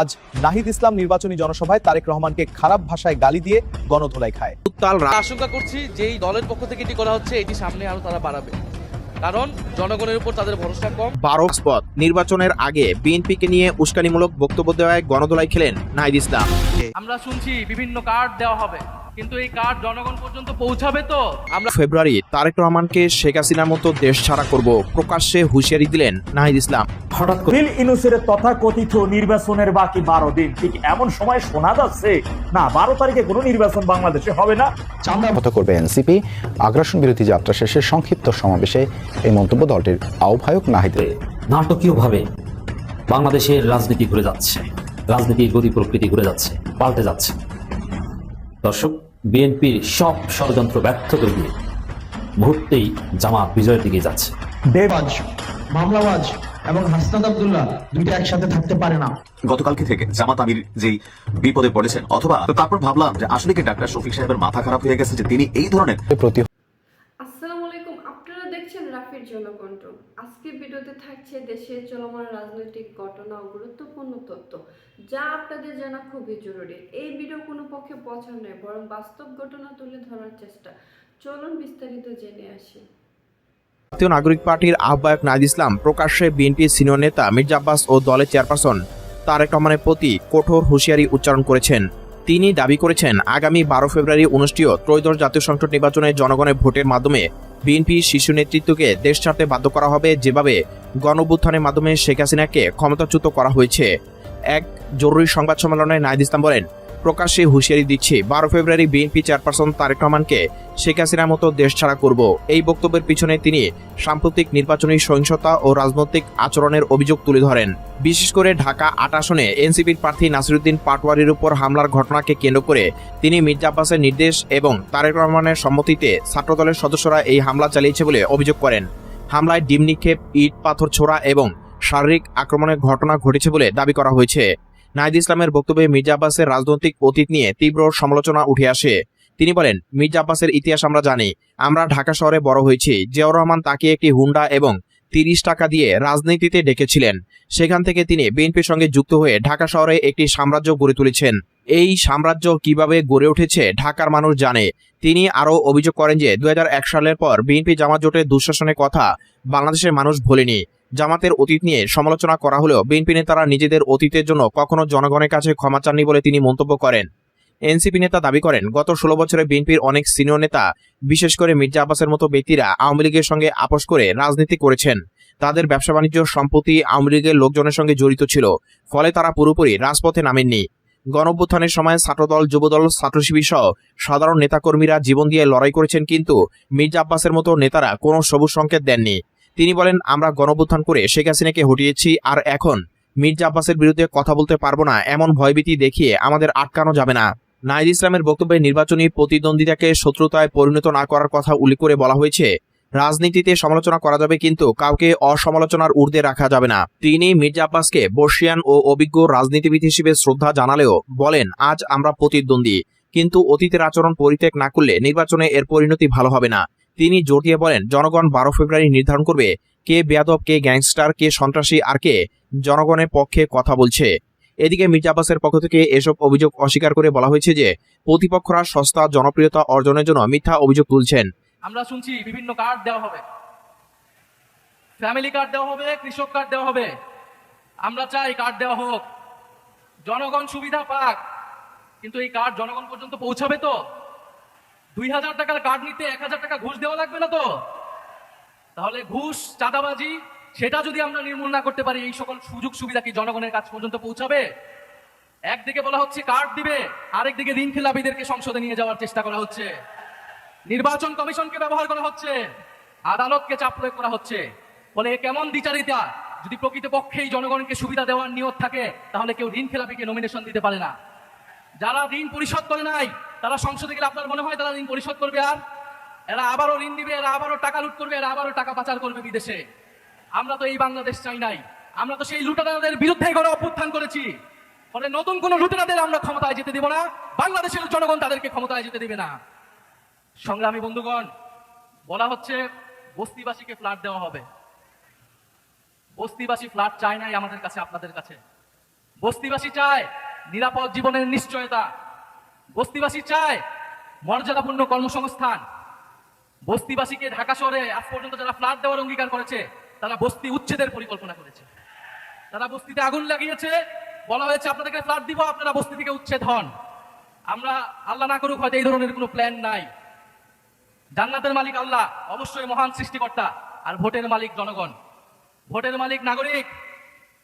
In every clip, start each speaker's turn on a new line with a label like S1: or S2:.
S1: আজ নাহিদ ইসলাম নির্বাচনী জনসভায় তারেক রহমানকে খারাপ ভাষায় গালি দিয়ে গণধোলাই খায়।
S2: উত্তাল
S3: আশঙ্কা করছি যে এই দলের পক্ষ থেকে এটি করা হচ্ছে এটি সামনে আরও তারা বাড়াবে। কারণ জনগণের উপর তাদের ভরসা কম।
S2: বারো স্পট। নির্বাচনের আগে বিএনপিকে নিয়ে উস্কানিমূলক বক্তব্য দেওয়ায় গণদোলাই খেলেন নাহিদ ইসলাম।
S3: আমরা শুনছি বিভিন্ন কার্ড দেওয়া হবে। কিন্তু এই কার্ড জনগণ পর্যন্ত পৌঁছাবে তো? আমরা
S2: ফেব্রুয়ারি তারেক রহমানকে শেখ হাসিনার মতো দেশ ছাড়া করব। প্রকাশ্যে হুঁশিয়ারি দিলেন নাহিদ ইসলাম।
S4: হঠাৎ করে বিল ইনুসের তথাকথিত নির্বাচনের বাকি বারো দিন ঠিক এমন সময় শোনা যাচ্ছে না বারো তারিখে কোনো নির্বাচন বাংলাদেশে হবে না।
S5: কথা করবে এনসিপি। আগ্রাসন বিরোধী যাত্রা শেষে সংক্ষিপ্ত সমাবেশে এই মন্তব্য দলটির আহ্বায়ক নাহিদ।
S6: নাটকীয়ভাবে বাংলাদেশের রাজনীতি ঘুরে যাচ্ছে। রাজনীতির গতি প্রকৃতি ঘুরে যাচ্ছে। পাল্টে যাচ্ছে। দর্শক বিএনপির সব ষড়যন্ত্র ব্যর্থ করে দিয়ে মুহূর্তেই জামাত বিজয়ের দিকে যাচ্ছে।
S4: দেবাজ
S7: মামলাবাজ এবং হাসনাদ আব্দুল্লাহ দুইটা একসাথে থাকতে পারে না।
S8: গতকালকে থেকে জামাত আমির যেই বিপদে পড়েছেন অথবা তারপর ভাবলাম যে আসলে কি ডাক্তার শফিক সাহেবের মাথা খারাপ হয়ে গেছে যে তিনি এই ধরনের
S5: প্রতি
S9: আসসালামু আলাইকুম আপনারা দেখছেন রাফির জনকণ্ঠ আজকের ভিডিওতে থাকছে দেশের চলমান রাজনৈতিক ঘটনা ও গুরুত্বপূর্ণ তথ্য, যা আপনাদের জানা খুবই জরুরি। এই ভিডিও কোনো পক্ষে পছন্দ নয়, বরং বাস্তব ঘটনা তুলে ধরার চেষ্টা। চলুন বিস্তারিত জেনে আসি।
S2: জাতীয় নাগরিক পার্টির আহ্বায়ক নাহিদ ইসলাম প্রকাশ্যে বিএনপির সিনিয়র নেতা মির্জা আব্বাস ও দলের চেয়ারপারসন তারেক রহমানের প্রতি কঠোর হুঁশিয়ারি উচ্চারণ করেছেন। তিনি দাবি করেছেন, আগামী বারো ফেব্রুয়ারি অনুষ্ঠিত ত্রয়োদশ জাতীয় সংসদ নির্বাচনে জনগণের ভোটের মাধ্যমে বিএনপি শিশু নেতৃত্বকে দেশ ছাড়তে বাধ্য করা হবে যেভাবে গণঅভ্যুত্থানের মাধ্যমে শেখ হাসিনাকে ক্ষমতাচ্যুত করা হয়েছে। এক জরুরি সংবাদ সম্মেলনে নাহিদ ইসলাম বলেন প্রকাশ্যে হুঁশিয়ারি দিচ্ছি। বারো ফেব্রুয়ারি বিএনপি চেয়ারপারসন তারেক রহমানকে শেখ হাসিনার মতো দেশ ছাড়া করব। এই বক্তব্যের পিছনে তিনি সাম্প্রতিক নির্বাচনী সহিংসতা ও রাজনৈতিক আচরণের অভিযোগ তুলে ধরেন। বিশেষ করে ঢাকা আট আসনে এনসিপির প্রার্থী নাসিরুদ্দিন পাটওয়ারির উপর হামলার ঘটনাকে কেন্দ্র করে তিনি মির্জা আব্বাসের নির্দেশ এবং তারেক রহমানের সম্মতিতে ছাত্রদলের সদস্যরা এই হামলা চালিয়েছে বলে অভিযোগ করেন। হামলায় ডিম নিক্ষেপ, ইট পাথর ছোড়া এবং শারীরিক আক্রমণের ঘটনা ঘটেছে বলে দাবি করা হয়েছে। নাহিদ ইসলামের বক্তব্যে মির্জা আব্বাসের রাজনৈতিক অতীত নিয়ে তীব্র সমালোচনা উঠে আসে। তিনি বলেন, মির্জা আব্বাসের ইতিহাস আমরা জানি। আমরা ঢাকা শহরে বড় হয়েছি। জিয়াউর রহমান তাকে একটি হুন্ডা এবং তিরিশ টাকা দিয়ে রাজনীতিতে ডেকেছিলেন। সেখান থেকে তিনি বিএনপির সঙ্গে যুক্ত হয়ে ঢাকা শহরে একটি সাম্রাজ্য গড়ে তুলেছেন। এই সাম্রাজ্য কীভাবে গড়ে উঠেছে ঢাকার মানুষ জানে। তিনি আরও অভিযোগ করেন যে, দুই হাজার এক সালের পর বিএনপি জামাত জোটের দুঃশাসনের কথা বাংলাদেশের মানুষ ভোলেনি। জামাতের অতীত নিয়ে সমালোচনা করা হলেও বিএনপি নেতারা নিজেদের অতীতের জন্য কখনো জনগণের কাছে ক্ষমা চাননি বলে তিনি মন্তব্য করেন। এনসিপি নেতা দাবি করেন, গত ষোলো বছরে বিএনপির অনেক সিনিয়র নেতা, বিশেষ করে মির্জা আব্বাসের মতো ব্যক্তিরা আওয়ামী লীগের সঙ্গে আপোষ করে রাজনীতি করেছেন। তাদের ব্যবসা বাণিজ্য সম্পত্তি আওয়ামী লীগের লোকজনের সঙ্গে জড়িত ছিল, ফলে তারা পুরোপুরি রাজপথে নামেননি। গণঅভ্যুত্থানের সময় ছাত্রদল, যুবদল, ছাত্রশিবির সহ সাধারণ নেতাকর্মীরা জীবন দিয়ে লড়াই করেছেন, কিন্তু মির্জা আব্বাসের মতো নেতারা কোনো সবুজ সংকেত দেননি। তিনি বলেন, আমরা গণঅভ্যুত্থান করে শেখ হাসিনাকে হটিয়েছি আর এখন মির্জা আব্বাসের বিরুদ্ধে কথা বলতে পারব না, এমন ভয়ভীতি দেখিয়ে আমাদের আটকানো যাবে না। নাইদ ইসলামের বক্তব্যে নির্বাচনী প্রতিদ্বন্দ্বিতাকে শত্রুতায় পরিণত না করার কথা উল্লেখ করে বলা হয়েছে, রাজনীতিতে সমালোচনা করা যাবে কিন্তু কাউকে অসমালোচনার ঊর্ধ্বে রাখা যাবে না। তিনি মির্জা আব্বাসকে বর্ষিয়ান ও অভিজ্ঞ রাজনীতিবিদ হিসেবে শ্রদ্ধা জানালেও বলেন, আজ আমরা প্রতিদ্বন্দ্বী, কিন্তু অতীতের আচরণ পরিত্যাগ না করলে নির্বাচনে এর পরিণতি ভালো হবে না। তিনি জোর দিয়ে বলেন, জনগণ বারো ফেব্রুয়ারি নির্ধারণ করবে কে বেয়াদব, কে গ্যাংস্টার, কে সন্ত্রাসী আর কে জনগণের পক্ষে কথা বলছে। এদিকে মির্জা আব্বাসের পক্ষ থেকে এসব অভিযোগ অস্বীকার করে বলা হয়েছে যে, প্রতিপক্ষরা সস্তা জনপ্রিয়তা অর্জনের জন্য মিথ্যা অভিযোগ তুলছেন।
S3: আমরা শুনছি বিভিন্ন কার্ড দেওয়া হবে। ফ্যামিলি কার্ড দেওয়া হবে, কৃষক কার্ড দেওয়া হবে। আমরা চাই কার্ড দেওয়া হোক। জনগণ সুবিধা পাক। কিন্তু এই কার্ড জনগণ পর্যন্ত পৌঁছাবে তো? দুই হাজার টাকার কার্ড নিতে এক হাজার টাকা ঘুষ দেওয়া লাগবে না তো? তাহলে ঘুষ, চাঁদাবাজি, সেটা যদি আমরা নির্মূল না করতে পারি, এই সকল সুযোগ সুবিধা কি জনগণের কাছ পর্যন্ত পৌঁছাবে? একদিকে বলা হচ্ছে কার্ড দিবে, আরেকদিকে ঋণ খেলাপিদেরকে সংসদে নিয়ে যাওয়ার চেষ্টা করা হচ্ছে। নির্বাচন কমিশনকে ব্যবহার করা হচ্ছে, আদালতকে চাপ প্রয়োগ করা হচ্ছে। ফলে কেমন দ্বিচারিতা যদি প্রকৃতপক্ষেই জনগণকে সুবিধা দেওয়ার নিয়ত থাকে, তাহলে কেউ ঋণ খেলাপিকে নমিনেশন দিতে পারে না। যারা ঋণ পরিশোধ করে নাই তারা সংসদে গেলে আপনার মনে হয় তারা ঋণ পরিশোধ করবে আর? এরা আবারও ঋণ দিবে এরা আবারও টাকা লুট করবে, এরা আবারও টাকা পাচার করবে বিদেশে। আমরা তো এই বাংলাদেশ চাই নাই। আমরা তো সেই লুটেরাদের বিরুদ্ধে গণ অভ্যুত্থান করেছি। ফলে নতুন কোন লুটেরাদের আমরা ক্ষমতায় যেতে দিব না। বাংলাদেশের জনগণ তাদেরকে ক্ষমতায় যেতে দিবে না। সংগ্রামী বন্ধুগণ, বলা হচ্ছে বস্তিবাসীকে ফ্ল্যাট দেওয়া হবে। বস্তিবাসী ফ্ল্যাট চায় নাই আমাদের কাছে, আপনাদের কাছে। বস্তিবাসী চায় নিরাপদ জীবনের নিশ্চয়তা। বস্তিবাসী চায় মর্যাদাপূর্ণ কর্মসংস্থান। বস্তিবাসীকে ঢাকা শহরে আজ পর্যন্ত যারা ফ্ল্যাট দেওয়ার অঙ্গীকার করেছে, তারা বস্তি উচ্ছেদের পরিকল্পনা করেছে। তারা বস্তিতে আগুন লাগিয়েছে, বলা হয়েছে, আপনাদেরকে ফ্ল্যাট দিব, আপনারা বস্তি থেকে উচ্ছেদ হন। আমরা, আল্লাহ না করুক হয়তো এই ধরনের কোনো প্ল্যান নাই। জান্নাতের মালিক আল্লাহ, অবশ্যই মহান সৃষ্টিকর্তা আর ভোটের মালিক জনগণ। ভোটের মালিক নাগরিক,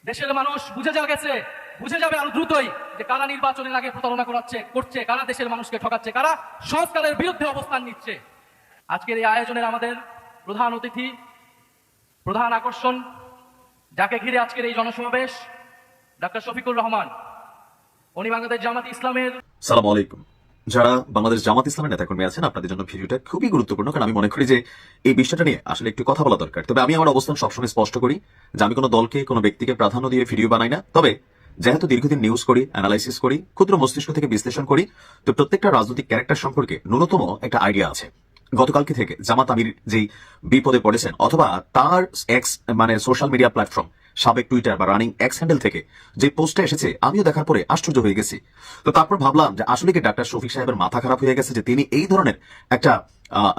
S3: দেশের মানুষ বুঝে যাওয়া গেছে বুঝে যাবে আরও দ্রুতই যে কারা নির্বাচনের আগে প্রতারণা করাচ্ছে, করছে, কারা দেশের মানুষকে ঠকাচ্ছে, কারা সংস্কারের বিরুদ্ধে অবস্থান নিচ্ছে। আজকের এই আয়োজনের আমাদের প্রধান অতিথি, প্রধান আকর্ষণ, যাকে ঘিরে আজকের এই জনসমাবেশ, ডাক্তার শফিকুর রহমান, উনি বাংলাদেশ জামাত ইসলামের
S8: সালাম আলাইকুম। যারা বাংলাদেশ জামাত ইসলামের নেতাকর্মী আছেন, আপনাদের জন্য ভিডিওটা খুবই গুরুত্বপূর্ণ, কারণ আমি মনে করি যে এই বিষয়টা নিয়ে আসলে একটু কথা বলা দরকার। তবে আমি আমার অবস্থান সবসময় স্পষ্ট করি যে আমি কোনো দলকে, কোনো ব্যক্তিকে প্রাধান্য দিয়ে ভিডিও বানাই না। তবে যেহেতু দীর্ঘদিন নিউজ করি অ্যানালাইসিস করি, ক্ষুদ্র মস্তিষ্ক থেকে বিশ্লেষণ করি, তো প্রত্যেকটা রাজনৈতিক ক্যারেক্টার সম্পর্কে ন্যূনতম একটা আইডিয়া আছে। গতকালকে থেকে জামাত আমির যেই বিপদে পড়েছেন, অথবা তার এক্স মানে সোশ্যাল মিডিয়া প্ল্যাটফর্ম সাবেক টুইটার বা রানিং এক্স হ্যান্ডেল থেকে যে পোস্টটা এসেছে, আমিও দেখার পরে আশ্চর্য হয়ে গেছি। তো তারপর ভাবলাম যে আসলে কি ডাক্তার শফিক সাহেবের মাথা খারাপ হয়ে গেছে যে তিনি এই ধরনের একটা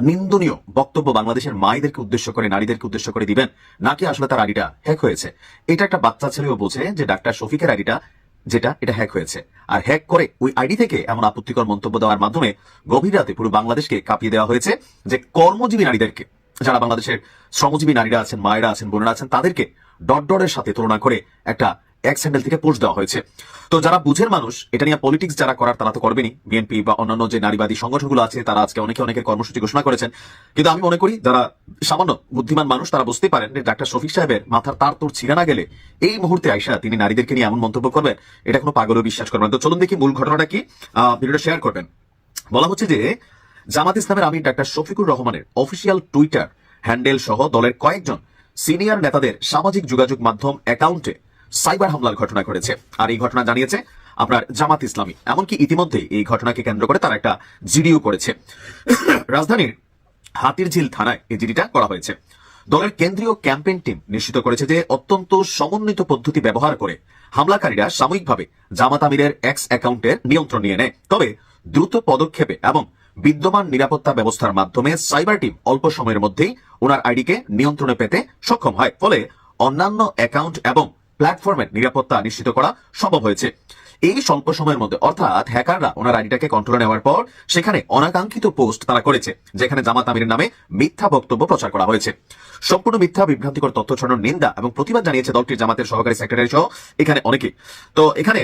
S8: নিন্দনীয় বক্তব্য বাংলাদেশের মায়েদেরকে উদ্দেশ্য করে, নারীদেরকে উদ্দেশ্য করে দিবেন, নাকি আসলে তার আইডিটা হ্যাক হয়েছে? এটা একটা বাচ্চা ছেলেও বোঝে যে ডাক্তার শফিকের আইডিটা যেটা, এটা হ্যাক হয়েছে। আর হ্যাক করে ওই আইডি থেকে এমন আপত্তিকর মন্তব্য দেওয়ার মাধ্যমে গভীর রাতে পুরো বাংলাদেশকে কাঁপিয়ে দেওয়া হয়েছে যে কর্মজীবী নারীদেরকে, যারা বাংলাদেশের শ্রমজীবী নারীরা আছেন, মায়েরা আছেন, বোনেরা আছেন, তাদেরকে ডট ডটের সাথে তুলনা করে একটা এক্স হ্যান্ডেল থেকে পোস্ট দেওয়া হয়েছে। তো যারা বুঝের মানুষ, এটা নিয়ে পলিটিক্স যারা করার তারা তো করবেনি বিএনপি বা অন্যান্য যে নারীবাদী সংগঠনগুলো আছে, তারা আজকে অনেকে অনেকের কর্মসূচি ঘোষণা করেছেন। কিন্তু আমি মনে করি, যারা সামান্য বুদ্ধিমান মানুষ, তারা বুঝতে পারেন যে ডাক্তার শফিক সাহেবের মাথার তার তোর ছিঁড়ে না গেলে এই মুহূর্তে আইসা তিনি নারীদেরকে নিয়ে এমন মন্তব্য করবেন, এটা কোনো পাগলও বিশ্বাস করবেন তো চলুন দেখি মূল ঘটনাটা কি ভিডিওটা শেয়ার করবেন। বলা হচ্ছে যে, জামাত ইসলামের আমি ডাক্তার শফিকুর রহমানের অফিসিয়াল টুইটার হ্যান্ডেল সহ দলের কয়েকজন সিনিয়র নেতাদের সামাজিক যোগাযোগ মাধ্যম অ্যাকাউন্টে সাইবার হামলার ঘটনা ঘটেছে। আর এই ঘটনা জানিয়েছে আপনার জামাত ইসলামী। এমনকি ইতিমধ্যে এই ঘটনাকে কেন্দ্র করে তারা একটা জিডিও করেছে। রাজধানীর হাতিরঝিল থানায় এই জিডিটা করা হয়েছে। দলের কেন্দ্রীয় ক্যাম্পেইন টিম নিশ্চিত করেছে যে অত্যন্ত সমন্বিত পদ্ধতি ব্যবহার করে হামলাকারীরা সাময়িকভাবে জামাত আমিরের এক্স অ্যাকাউন্টের নিয়ন্ত্রণ নিয়ে নেয়। তবে দ্রুত পদক্ষেপে এবং বিদ্যমান নিরাপত্তা ব্যবস্থার মাধ্যমে সাইবার টিম অল্প সময়ের মধ্যেই ওনার আইডিকে নিয়ন্ত্রণে পেতে সক্ষম হয়। ফলে অন্যান্য অ্যাকাউন্ট এবং প্ল্যাটফর্মের নিরাপত্তা নিশ্চিত করা সম্ভব হয়েছে। এই স্বল্প সময়ের মধ্যে, অর্থাৎ হ্যাকাররা ওনার আইডিটাকে কন্ট্রোলে নেওয়ার পর, সেখানে অনাকাঙ্ক্ষিত পোস্ট তারা করেছে, যেখানে জামাত আমিরের নামে মিথ্যা বক্তব্য প্রচার করা হয়েছে। সম্পূর্ণ মিথ্যা, বিভ্রান্তিকর তথ্য ছড়ানোর নিন্দা এবং প্রতিবাদ জানিয়েছে দলটির জামাতের সহকারী সেক্রেটারি সহ এখানে অনেকে তো এখানে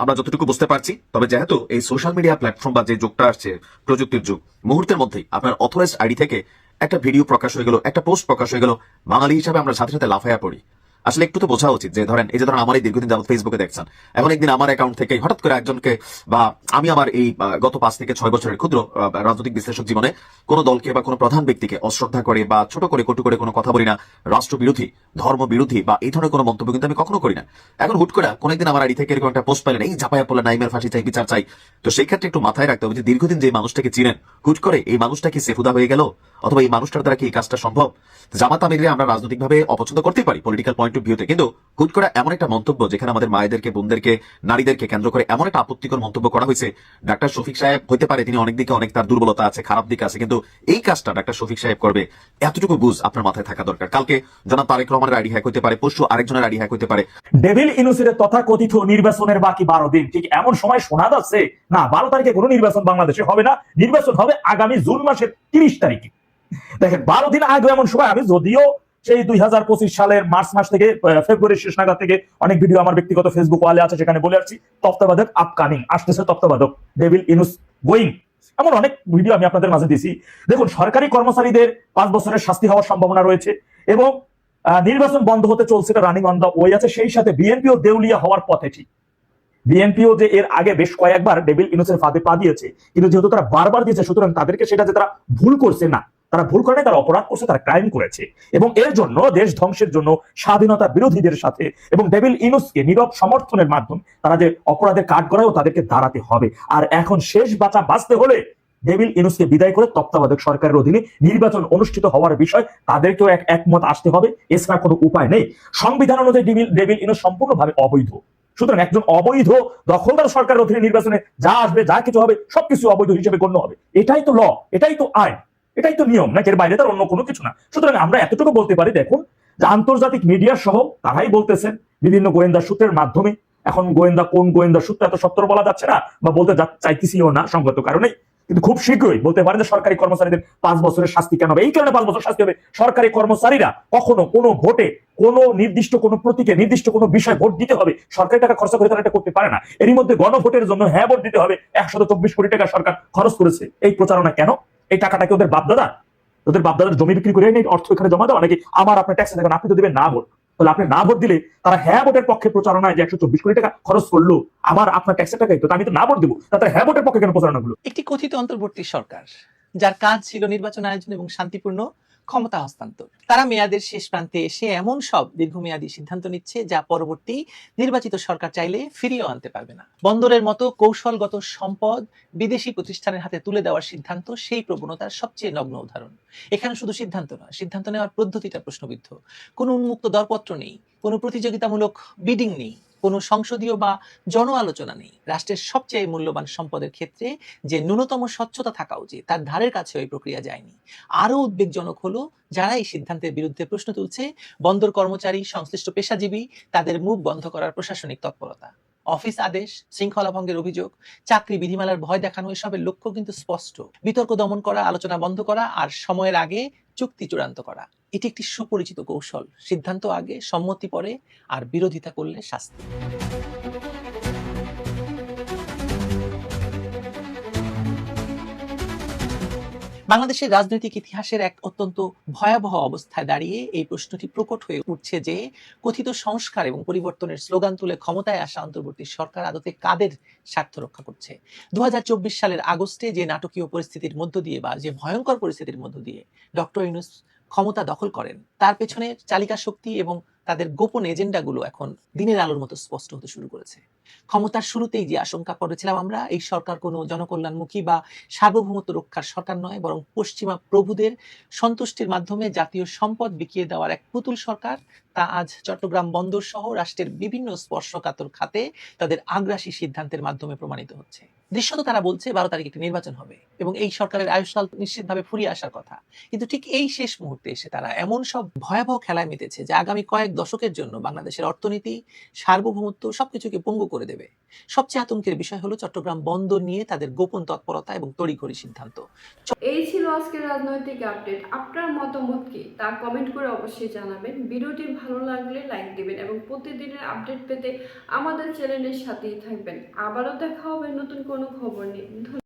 S8: আমরা যতটুকু বুঝতে পারছি, তবে যেহেতু এই সোশ্যাল মিডিয়া প্ল্যাটফর্ম বা যে যুগটা আসছে, প্রযুক্তির যুগ, মুহূর্তের মধ্যেই আপনার অথরাইজড আইডি থেকে একটা ভিডিও প্রকাশ হয়ে গেল, একটা পোস্ট প্রকাশ হয়ে গেল, বাঙালি হিসাবে আমরা সাথে সাথে লাফায়া পড়ি। আসলে একটু তো বোঝা উচিত যে ধরেন, এই যে ধরেন আমার এই দীর্ঘদিন যাবত ফেসবুকে দেখছেন এখন একদিন আমার অ্যাকাউন্ট থেকে হঠাৎ করে একজনকে বা আমি আমার এই গত পাঁচ থেকে ছয় বছরের ক্ষুদ্র রাজনৈতিক বিশ্লেষক জীবনে কোনো দলকে বা কোনো প্রধান ব্যক্তিকে অশ্রদ্ধা করে বা ছোট করে কটু করে কোনো কথা বলি না রাষ্ট্র বিরোধী ধর্ম বিরোধী বা এই ধরনের কোনো মন্তব্য কিন্তু আমি কখনো করি না। এখন হুট করে কোনো একদিন আমার থেকে এরকম একটা পোস্ট পাইলেন, এই ঝাপায়া পড়লে নাইমের ফাঁসি চাই, বিচার চাই। তো সেই ক্ষেত্রে একটু মাথায় রাখতে হবে যে দীর্ঘদিন যে মানুষটাকে চিনেন, হুট করে এই মানুষটা কি সেফুদা হয়ে গেল? অথবা এই মানুষটার দ্বারা কি এই কাজটা সম্ভব? জামাত আমিরে আমরা রাজনৈতিকভাবে অপছন্দ করতে পারি পলিটিক্যাল পয়েন্ট অফ ভিউতে কিন্তু হুট করে এমন একটা মন্তব্য যেখানে আমাদের মায়েদেরকে, বোনদেরকে, নারীদেরকে কেন্দ্র করে এমন একটা আপত্তিকর মন্তব্য করা হয়েছে। ডাক্তার শফিক সাহেব হতে পারে, তিনি অনেক দিকে অনেক তার দুর্বলতা আছে, খারাপ দিক আছে, কিন্তু এই কাজটা ডাক্তার শফিক সাহেব করবে, এতটুকু বুঝ আপনার মাথায় থাকা দরকার। কালকে জনাব তারেক রহমানের আইডি হ্যাক হতে পারে, পরশু আরেকজনের আইডি হ্যাক হতে পারে।
S4: ডেভিল ইনুসের তথাকথিত নির্বাচনের বাকি বারো দিন, ঠিক এমন সময় শোনা যাচ্ছে, না, বারো তারিখে কোনো নির্বাচন বাংলাদেশে হবে না, নির্বাচন হবে আগামী জুন মাসের তিরিশ তারিখে। দেখেন, বারো দিন আগে এমন সময়, আমি যদিও সেই দুই হাজার পঁচিশ সালের মার্চ মাস থেকে আহ, ফেব্রুয়ারির শেষ নাগাদ থেকে অনেক ভিডিও আমার ব্যক্তিগত ফেসবুক ওয়ালে আছে সেখানে বলে আসছি তত্ত্বাবধায়ক আপকামিং আসতেছে তত্ত্বাবধায়ক ডেভিল ইনুস গোয়িং এমন অনেক ভিডিও আমি আপনাদের মাঝে দিছি। দেখুন সরকারি কর্মচারীদের পাঁচ বছরের শাস্তি হওয়ার সম্ভাবনা রয়েছে এবং নির্বাচন বন্ধ হতে চলছে রানিং অন দা ওয়ে আছে সেই সাথে বিএনপিও দেউলিয়া হওয়ার পথে ঠিক। বিএনপিও যে এর আগে বেশ কয়েকবার ডেভিল ইনুসের ফাঁদে পা দিয়েছে কিন্তু যেহেতু তারা বারবার দিয়েছে সুতরাং তাদেরকে সেটা যে তারা ভুল করছে না। তারা ভুল করে, তারা অপরাধ করছে, তারা ক্রাইম করেছে। এবং এর জন্য দেশ ধ্বংসের জন্য স্বাধীনতা বিরোধীদের সাথে এবং ডেভিল ইনুসকে নীরব সমর্থনের মাধ্যমে তারা যে অপরাধের কাঠ করায়ও তাদেরকে দাঁড়াতে হবে। আর এখন শেষ বাঁচা বাঁচতে হলে ডেভিল ইনুসকে বিদায় করে তত্ত্বাবধায়ক সরকারের অধীনে নির্বাচন অনুষ্ঠিত হওয়ার বিষয় তাদেরকেও এক একমত আসতে হবে। এছাড়া কোনো উপায় নেই। সংবিধান অনুযায়ী ডেভিল ডেভিল ইনুস সম্পূর্ণভাবে অবৈধ। সুতরাং একজন অবৈধ দখলদার সরকারের অধীনে নির্বাচনে যা আসবে, যা কিছু হবে, সবকিছু অবৈধ হিসেবে গণ্য হবে। এটাই তো ল এটাই তো আইন। এটাই তো নিয়ম নাকি এর বাইরে তার অন্য কোনো কিছু না। সুতরাং আমরা এতটুকু বলতে পারি, দেখুন, যে আন্তর্জাতিক মিডিয়া সহ তারাই বলতেছেন বিভিন্ন গোয়েন্দা সূত্রের মাধ্যমে। এখন গোয়েন্দা, কোন গোয়েন্দা সূত্র এত সত্তর বলা যাচ্ছে না বা বলতে চাইতেছিও না সঙ্গত কারণেই। কিন্তু খুব শীঘ্রই বলতে পারেন যে সরকারি কর্মচারীদের পাঁচ বছরের শাস্তি কেন হবে? এই কারণে পাঁচ বছর শাস্তি হবে। সরকারি কর্মচারীরা কখনো কোনো ভোটে কোনো নির্দিষ্ট কোনো প্রতীকে, নির্দিষ্ট কোনো বিষয় ভোট দিতে হবে। সরকারি টাকা খরচা করে তারা এটা করতে পারে না। এরই মধ্যে গণভোটের জন্য হ্যাঁ ভোট দিতে হবে। চব্বিশ কোটি টাকা সরকার খরচ করেছে। এই প্রচারণা কেন? এই টাকাটা কি ওদের বাপদাদা? ওদের বাপদাদার জমি বিক্রি করে এনে অর্থ এখানে জমা দেওয়া? নাকি আমার আপনার ট্যাক্স দেখেন, আপনি তো দেবেন না ভোট। তাহলে আপনি না ভোট দিলে তারা হ্যাঁ ভোটের পক্ষে প্রচারণায় যে একশো চব্বিশ কোটি টাকা খরচ করল, আমার আপনার ট্যাক্সের টাকাই তো আমি তো না ভোট দেবো। তারা হ্যাঁ ভোটের পক্ষে কেন প্রচারণা গুলো
S10: একটি কথিত অন্তর্বর্তী সরকার, যার কাজ ছিল নির্বাচন আয়োজন এবং শান্তিপূর্ণ ক্ষমতা হস্তান্তর। তারা মেয়াদের শেষ প্রান্তে এসে এমন সব দীর্ঘমেয়াদী সিদ্ধান্ত নিচ্ছে যা পরবর্তী নির্বাচিত সরকার চাইলে ফিরিয়েও আনতে পারবে না। বন্দরের মতো কৌশলগত সম্পদ বিদেশি প্রতিষ্ঠানের হাতে তুলে দেওয়ার সিদ্ধান্ত সেই প্রবণতার সবচেয়ে নগ্ন উদাহরণ। এখানে শুধু সিদ্ধান্ত নয়, সিদ্ধান্ত নেওয়ার পদ্ধতিটা প্রশ্নবিদ্ধ। কোনো উন্মুক্ত দরপত্র নেই, কোনো প্রতিযোগিতামূলক বিডিং নেই। কোনো সংসদীয় বা জন আলোচনা নেই। রাষ্ট্রের সবচেয়ে মূল্যবান সম্পদের ক্ষেত্রে যে ন্যূনতম স্বচ্ছতা থাকা উচিত, তার ধারের কাছে ওই প্রক্রিয়া যায়নি। আরও উদ্বেগজনক হলো, যারা এই সিদ্ধান্তের বিরুদ্ধে প্রশ্ন তুলছে, বন্দর কর্মচারী, সংশ্লিষ্ট পেশাজীবী, তাদের মুখ বন্ধ করার প্রশাসনিক তৎপরতা। অফিস আদেশ শৃঙ্খলা ভঙ্গের অভিযোগ, চাকরি বিধিমালার ভয় দেখানো, এসবের লক্ষ্য কিন্তু স্পষ্ট। বিতর্ক দমন করা, আলোচনা বন্ধ করা আর সময়ের আগে চুক্তি চূড়ান্ত করা। এটি একটি সুপরিচিত কৌশল। সিদ্ধান্ত আগে, সম্মতি পরে, আর বিরোধিতা করলে শাস্তি। বাংলাদেশের রাজনৈতিক ইতিহাসের এক অত্যন্ত ভয়াবহ অবস্থায় দাঁড়িয়ে এই প্রশ্নটি প্রকট হয়ে উঠছে যে, কথিত সংস্কার এবং পরিবর্তনের স্লোগান তুলে ক্ষমতায় আসা অন্তর্বর্তী সরকার আদতে কাদের স্বার্থ রক্ষা করছে? দু হাজার চব্বিশ সালের আগস্টে যে নাটকীয় পরিস্থিতির মধ্য দিয়ে বা যে ভয়ঙ্কর পরিস্থিতির মধ্য দিয়ে ডক্টর ইউনুস ক্ষমতা দখল করেন। তার পেছনে চালিকা শক্তি এবং তাদের গোপন এজেন্ডাগুলো এখন দিনের আলোর মতো স্পষ্ট হতে শুরু করেছে। ক্ষমতার শুরুতেই যে আশঙ্কা করেছিলাম আমরা, এই সরকার কোনো জনকল্যাণমুখী বা সার্বভৌমত্ব রক্ষার সরকার নয়, বরং পশ্চিমা প্রভুদের সন্তুষ্টির মাধ্যমে জাতীয় সম্পদ বিকিয়ে দেওয়ার এক পুতুল সরকার। তা আজ চট্টগ্রাম বন্দর সহ রাষ্ট্রের বিভিন্ন স্পর্শকাতর খাতে তাদের আগ্রাসী সিদ্ধান্তের মাধ্যমে প্রমাণিত হচ্ছে। দৃশ্যত তারা বলছে বারো তারিখ একটি নির্বাচন হবে এবং এই সরকারের আয়ুষ্কাল নিশ্চিতভাবে ফুরিয়ে আসার কথা। কিন্তু ঠিক এই শেষ মুহূর্তে এসে তারা এমন সব ভয়াবহ খেলায় মেতেছে যে আগামী কয়েক দশকের জন্য বাংলাদেশের অর্থনীতি, সার্বভৌমত্ব সবকিছুকে পঙ্গু করে দেবে। সবচেয়ে আতঙ্কের বিষয় হলো চট্টগ্রাম বন্দর নিয়ে তাদের গোপন তৎপরতা এবং তড়িঘড়ি সিদ্ধান্ত।
S9: এই ছিল আজকের রাজনৈতিক আপডেট। আপনার মতামত কি? তা কমেন্ট করে অবশ্যই জানাবেন। ভিডিওটি ভালো লাগলে লাইক দিবেন এবং প্রতিদিনের আপডেট পেতে আমাদের চ্যানেলের সাথেই থাকবেন। আবারও দেখা হবে নতুন কোনো খবর নেই।